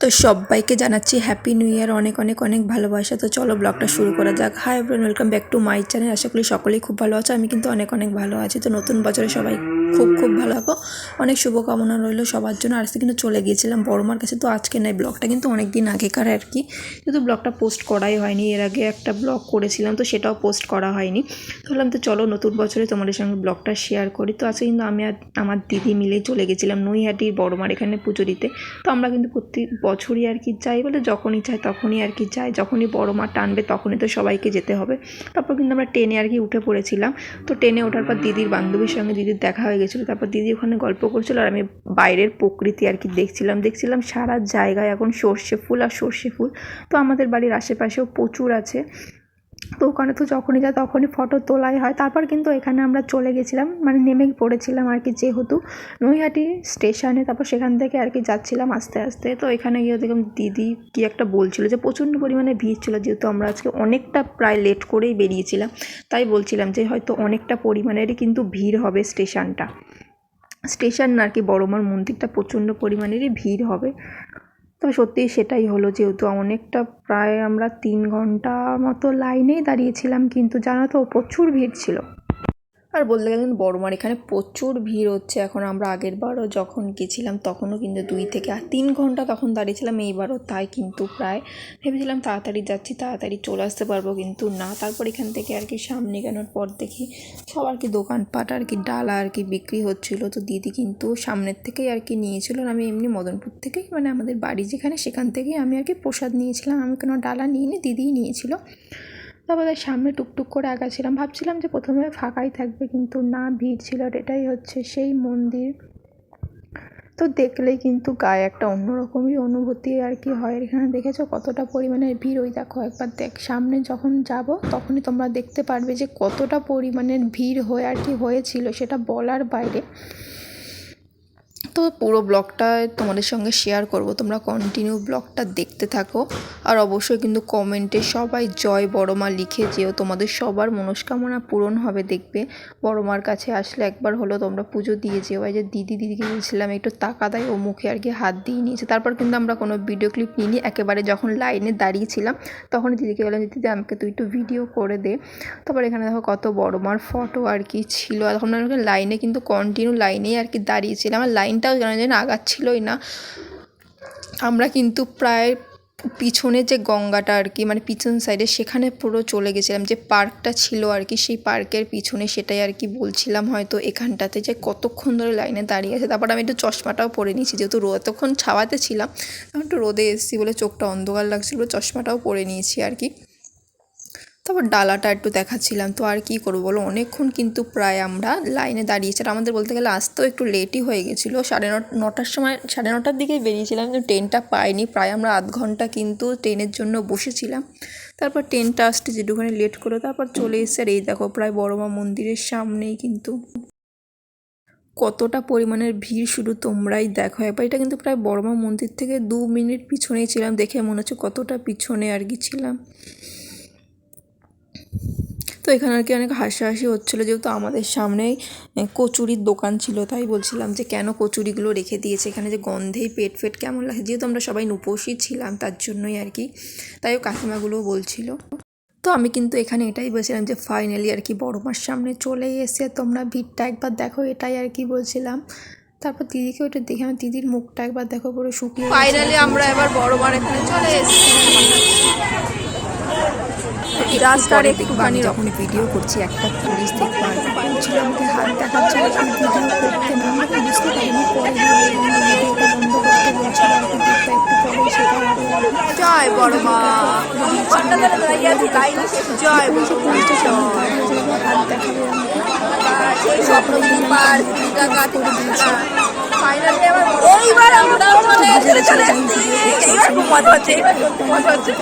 তো সবাইকে জানাচ্ছি হ্যাপি নিউ ইয়ার অনেক অনেক অনেক ভালোবাসা। তো চলো ব্লগটা শুরু করা যাক। Hi everyone welcome back to my channel আশা করি সকলেই খুব ভালো আছে, আমি কিন্তু অনেক অনেক ভালো আছি। তো নতুন বছরে সবাই খুব খুব ভালো। থাকো অনেক শুভকামনা রইল সবার জন্য। আজকে কিন্তু চলে গিয়েছিলাম বড়মার কাছে। তো আজকে নাই ব্লগটা কিন্তু অনেক দিন আগেকার আর কি। কিন্তু ব্লগটা পোস্ট করাই হয়নি, এর আগে একটা ব্লগ করেছিলাম, তো সেটাও পোস্ট করা হয়নি। তো বললাম তো চলো নতুন বছরে তোমাদের সঙ্গে ব্লগটা শেয়ার করি। তো আজকে কিন্তু আমি আর আমার দিদি মিলে চলে গেছিলাম নৈহাটির বড়মার এখানে পুজো দিতে। তো আমরা কিন্তু প্রত্যেক বছরই আর কি যাই বলে যখনই চাই তখনই আর কি যাই। যখনই বড় মা টানবে তখনই তো সবাইকে যেতে হবে। তারপর কিন্তু আমরা ট্রেনে আর কি উঠে পড়েছিলাম। তো ট্রেনে ওঠার পর দিদির বান্ধবীর সঙ্গে দিদির দেখা হয়ে গেছিল, তারপর দিদি ওখানে গল্প করছিল আর আমি বাইরের প্রকৃতি আর কি দেখছিলাম দেখছিলাম সারা জায়গায় এখন সর্ষে ফুল আর সর্ষে ফুল। তো আমাদের বাড়ির আশেপাশেও প্রচুর আছে। তো ওখানে তো যখনই যায় তখনই ফটো তোলাই হয়। তারপর কিন্তু এখানে আমরা চলে গেছিলাম মানে নেমে পড়েছিলাম আর কি যেহেতু। নৈহাটি স্টেশনে, তারপর সেখান থেকে আর কি যাচ্ছিলাম আস্তে আস্তে। তো এখানে গিয়ে দেখলাম দিদি কি একটা বলছিল যে প্রচণ্ড পরিমাণে ভিড় ছিল, যেহেতু আমরা আজকে অনেকটা প্রায় লেট করেই বেরিয়েছিলাম। তাই বলছিলাম যে হয়তো অনেকটা পরিমাণেরই কিন্তু ভিড় হবে স্টেশনটা। স্টেশন আর কি বড়মার মন্দিরটা প্রচণ্ড পরিমাণেরই ভিড় হবে। তো সত্যিই সেটাই হলো যেহেতু অনেকটা প্রায় আমরা তিন ঘণ্টা মতো লাইনেই দাঁড়িয়েছিলাম, কিন্তু জানো তো প্রচুর ভিড় ছিল। আর বলতে গেলেন বড়মার এখানে প্রচুর ভিড় হচ্ছে। এখন আমরা আগের বারও যখন গেছিলাম, তখনও কিন্তু দুই থেকে আর তিন ঘণ্টা তখন দাঁড়িয়েছিলাম এইবারও তাই কিন্তু প্রায় ভেবেছিলাম তাড়াতাড়ি যাচ্ছি, তাড়াতাড়ি চলে আসতে পারব কিন্তু না। তারপর এখান থেকে আর কি সামনে কেনার পর দেখি সব আর কি দোকানপাট আর কি ডালা আর কি বিক্রি হচ্ছিল। তো দিদি কিন্তু সামনের থেকেই আর কি নিয়েছিল আমি এমনি মদনপুর থেকেই মানে আমাদের বাড়ি যেখানে সেখান থেকেই আমি আর কি প্রসাদ নিয়েছিলাম। আমি কোনো ডালা নিইনি, দিদিই নিয়েছিল। তারপরে সামনে টুকটুক করে আগাছিলাম ভাবছিলাম যে প্রথমে ফাঁকাই থাকবে, কিন্তু না, ভিড় ছিল এটাই হচ্ছে সেই মন্দির। তো দেখলেই কিন্তু গায়ে একটা অন্যরকমই অনুভূতি আর কি হয়। এখানে দেখেছ কতটা পরিমাণের ভিড়? ওই দেখো, একবার দেখ, সামনে যখন যাব, তখনই তোমরা দেখতে পারবে যে কতটা পরিমাণের ভিড় হয়ে আর কি হয়েছিল, সেটা বলার বাইরে। তো পুরো ব্লগটা তোমাদের সঙ্গে শেয়ার করব। তোমরা কন্টিনিউ ব্লগটা দেখতে থাকো। আর অবশ্যই কিন্তু কমেন্টে সবাই জয় বড় মা লিখে যেও। তোমাদের সবার মনস্কামনা পূরণ হবে দেখবে। বড় মার কাছে আসলে একবার হলো তোমরা পুজো দিয়ে যেও। এই যে দিদি, দিদিকে বলছিলাম, একটু তাকা দেয় ও মুখে আর কি হাত দিয়ে নিয়েছে। তারপর কিন্তু আমরা কোনো ভিডিও ক্লিপ নিইনি। একেবারে যখন লাইনে দাঁড়িয়েছিলাম তখন দিদিকে বললাম, দিদি আমাকে তুই একটু ভিডিও করে দে। তারপর এখানে দেখো কত বড় মার ফটো আর কি ছিল। তখন লাইনে কিন্তু কন্টিনিউ লাইনেই আর কি দাঁড়িয়েছিলাম আর লাইনটাও কেন যেন আগাচ্ছিলই না। আমরা কিন্তু প্রায় পিছনে যে গঙ্গাটা আর কি মানে পিছন সাইডে সেখানে পুরো চলে গেছিলাম। যে পার্কটা ছিল আর কি, সেই পার্কের পিছনে সেটাই আর কি বলছিলাম হয়তো এখানটাতে যে কতক্ষণ ধরে লাইনে দাঁড়িয়ে আছে। তারপর আমি একটু চশমাটাও পরে নিয়েছি, যেহেতু এতক্ষণ ছাওয়াতে ছিলাম এখন একটু রোদে এসেছি বলে চোখটা অন্ধকার লাগছিল, চশমাটাও পরে নিয়েছি আর কি। তারপর ডালাটা একটু দেখাচ্ছিলাম, তো আর কি করব বলো? অনেকক্ষণ কিন্তু প্রায় আমরা লাইনে দাঁড়িয়েছি। আর আমাদের বলতে গেলে আসতেও একটু লেটই হয়ে গেছিল। সাড়ে নটার সময়, সাড়ে নটার দিকে বেরিয়েছিলাম, কিন্তু ট্রেনটা পাইনি। প্রায় আমরা আধ ঘণ্টা কিন্তু ট্রেনের জন্য বসেছিলাম। তারপর ট্রেনটা আসতে যেটুখানি লেট করে, তারপর চলে এসে আর এই দেখো, প্রায় বড়মা মন্দিরের সামনেই কিন্তু কতটা পরিমাণের ভিড় শুধু তোমরাই দেখো। একবার এটা কিন্তু প্রায় বড়মা মন্দির থেকে দু মিনিট পিছনেই ছিলাম, দেখে মনে হচ্ছে কতটা পিছনে আর কি ছিলাম। তো এখানে আর কি অনেক হাসাহাসি হচ্ছিল, যেহেতু আমাদের সামনেই কচুরির দোকান ছিল, তাই বলছিলাম যে কেন কচুরিগুলো রেখে দিয়েছে, এখানে যে গন্ধেই পেট ফেট কেমন লাগে, যেহেতু আমরা সবাই উপসী ছিলাম, তার জন্যই আর কি। তাই ও কাকিমাগুলোও বলছিল। তো আমি কিন্তু এখানে এটাই বলছিলাম যে ফাইনালি আর কি বড় মার সামনে চলে এসে তোমরা ভিড়টা একবার দেখো, এটাই আর কি বলছিলাম। তারপর দিদিকে ওটা দেখে আমার দিদির মুখটা একবার দেখো, পুরো শুকিয়ে ফাইনালি আমরা এবার বড় মার এখানে চলে এসেছি। রাস্তার একটুখানি যখন ভিডিও করছি একটা পুলিশ দেখতে ছিল আমাকে হাত দেখাচ্ছিল ভিডিও করতে না আমাকে বুঝতে পারিনি পরে ভিডিওটা বন্ধ করতে বলছিল আর কি দেখতে একটু পরে সেটা জয় বড় মা জয় পুলিশটা সামনে হাত দেখাবে আমাকে এইবার আমরা মজা হচ্ছে মজা হচ্ছে।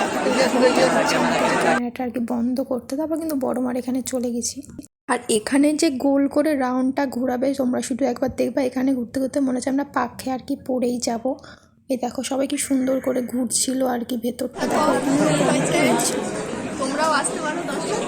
ক্যামেরাটা আর কি বন্ধ করতে তারপর কিন্তু বড় মার এখানে চলে গেছি। আর এখানে যে গোল করে রাউন্ডটা ঘোরাবে তোমরা শুধু একবার দেখবা এখানে ঘুরতে ঘুরতে মনে হচ্ছে আমরা পাখে আর কি পড়েই যাব। এই দেখো সবাই কি সুন্দর করে ঘুরছিল আর কি ভেতরটা দেখো তোমরাও আসতে পারো ঘোলা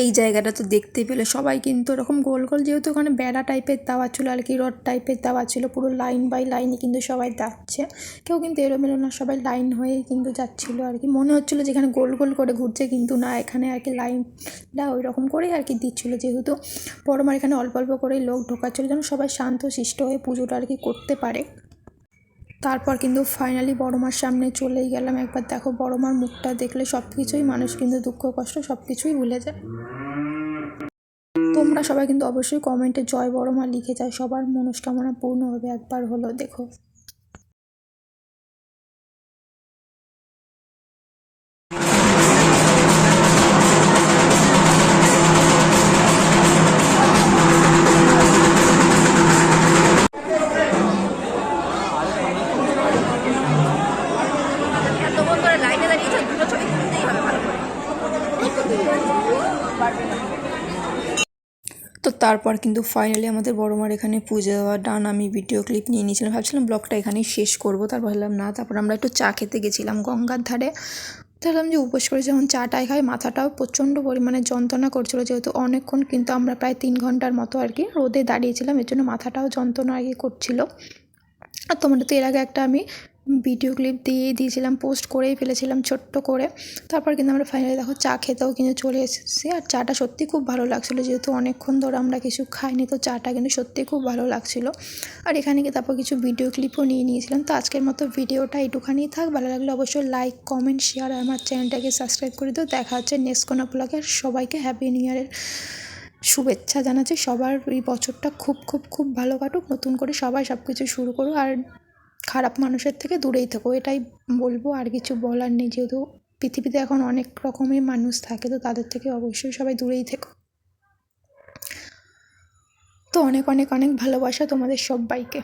এই জায়গাটা তো দেখতে পেলে। সবাই কিন্তু ওরকম গোল গোল যেহেতু ওখানে বেড়া টাইপের দেওয়া ছিল আর কি, রড টাইপের দেওয়া ছিল, পুরো লাইন বাই লাইনে কিন্তু সবাই যাচ্ছে। কেউ কিন্তু এলোমেলো না, সবাই লাইন হয়ে কিন্তু যাচ্ছিল আর কি। মনে হচ্ছিল যেখানে গোল গোল করে ঘুরছে, কিন্তু না, এখানে আর কি লাইনটা ওই রকম করেই আর কি দিচ্ছিল। যেহেতু বড়মার এখানে অল্প অল্প করে লোক ঢোকাচ্ছিলো, যেন সবাই শান্ত শিষ্ট হয়ে পুজোটা আর কি করতে পারে। তারপর কিন্তু ফাইনালি বড় মার সামনে চলেই গেলাম। একবার দেখো বড় মার মুখটা দেখলে সব কিছুই মানুষ কিন্তু দুঃখ, কষ্ট সব কিছুই ভুলে যায়। তোমরা সবাই কিন্তু অবশ্যই কমেন্টে জয় বড় মা লিখে যায় সবার মনস্কামনা পূর্ণ হবে। একবার হলো দেখো। তারপর কিন্তু ফাইনালি আমাদের বড় মার এখানে পুজো দেওয়া ডান আমি ভিডিও ক্লিপ নিয়ে নিয়েছিলাম। ভাবছিলাম ব্লগটা এখানেই শেষ করব, তারপর ভাবলাম না, তারপর আমরা একটু চা খেতে গেছিলাম গঙ্গার ধারে। দেখলাম যে উপোস করে যখন চাটাই খাই, মাথাটাও প্রচণ্ড পরিমাণে যন্ত্রণা করছিল যেহেতু অনেকক্ষণ কিন্তু আমরা প্রায় তিন ঘণ্টার মতো আর কি রোদে দাঁড়িয়েছিলাম, এর জন্য মাথাটাও যন্ত্রণা আর কি করছিল। আর তোমাদের তো এর আগে একটা আমি ভিডিও ক্লিপ দিয়েই দিয়েছিলাম, পোস্ট করেই ফেলেছিলাম ছোট্ট করে। তারপর কিন্তু আমরা ফাইনালি দেখো চা খেতেও কিন্তু চলে এসেছি। আর চাটা সত্যি খুব ভালো লাগছিল, যেহেতু অনেকক্ষণ ধরে আমরা কিছু খাইনি, তো চাটা কিন্তু সত্যি খুব ভালো লাগছিল। আর এখানে গিয়ে তারপর কিছু ভিডিও ক্লিপও নিয়ে নিয়েছিলাম। তো আজকের মতো ভিডিওটা এইটুখানি থাক। ভালো লাগলে অবশ্যই লাইক কমেন্ট শেয়ার আর আমার চ্যানেলটাকে সাবস্ক্রাইব করে দিও। দেখা হচ্ছে নেক্সট কোনো ব্লগে আর সবাইকে হ্যাপি নিউ ইয়ারের শুভেচ্ছা জানাচ্ছি। সবার এই বছরটা খুব খুব খুব ভালো কাটুক। নতুন করে সবাই সব কিছু শুরু করুক। আর খারাপ মানুষের থেকে দূরেই থেকো, এটাই বলব। আর কিছু বলার নেই, যেহেতু পৃথিবীতে এখন অনেক রকমের মানুষ থাকে, তো তাদের থেকে অবশ্যই সবাই দূরেই থেকো। তো অনেক অনেক অনেক ভালোবাসা তোমাদের সবাইকে।